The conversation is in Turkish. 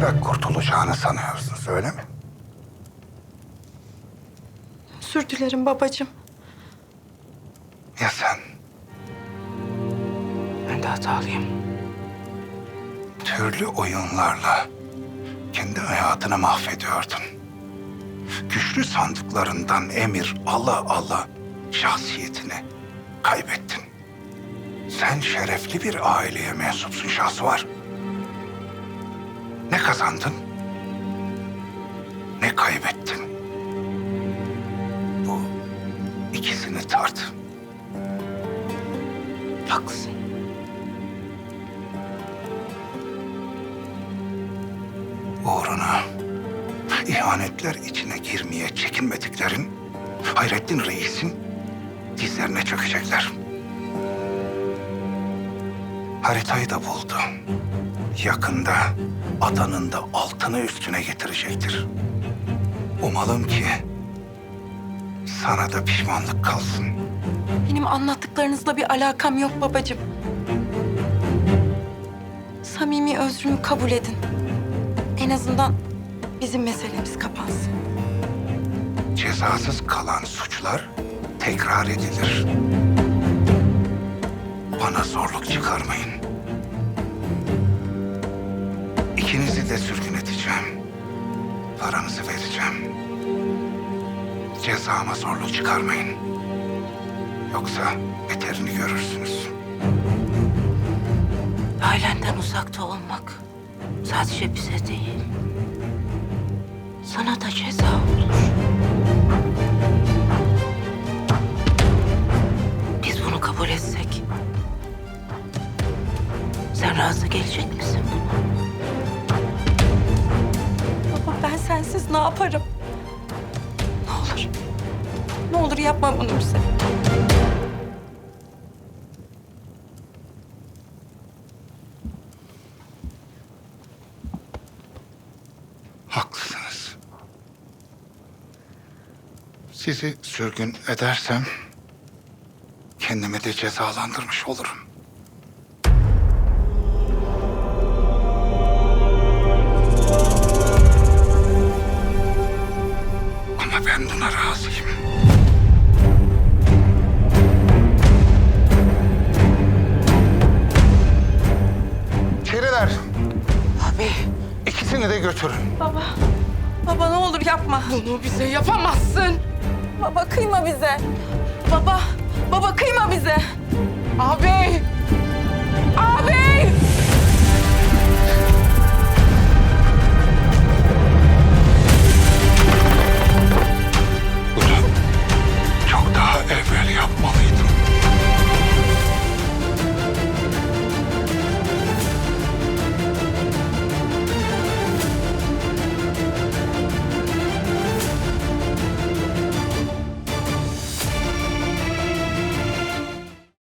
kaçarak kurtulacağını sanıyorsunuz öyle mi? Özür dilerim babacığım. Ya sen? Ben de hatalıyım. Türlü oyunlarla kendi hayatını mahvediyordun. Güçlü sandıklarından emir ala ala şahsiyetini kaybettin. Sen şerefli bir aileye mensupsun Şahsuvar. Ne kazandın? Ne kaybettin? Bu ikisini tart. Haklısın. uğruna ihanetler içine girmeye çekinmediklerin Hayrettin Reis'in dizlerine çökecekler. Haritayı da buldu. Yakında adanın da altını üstüne getirecektir. Umalım ki sana da pişmanlık kalsın. Benim anlattıklarınızla bir alakam yok babacığım. Samimi özrümü kabul edin. En azından bizim meselemiz kapansın. Cezasız kalan suçlar tekrar edilir. Bana zorluk çıkarmayın. İkinizi de sürgün edeceğim. Paranızı vereceğim. Cezama zorluk çıkarmayın. Yoksa beterini görürsünüz. Ailenden uzakta olmak sadece bize değil, sana da ceza olur. Biz bunu kabul etsek, sen razı gelecek misin buna? Ne yaparım? Ne olur. Ne olur yapma bunu bize. Haklısınız. Sizi sürgün edersem kendimi de cezalandırmış olurum. Ama ben buna razıyım. İçeriler. Abi, İkisini de götürün. Baba. Baba ne olur yapma. Bunu bize yapamazsın. Baba kıyma bize. Baba. Baba kıyma bize. Abi! Abi!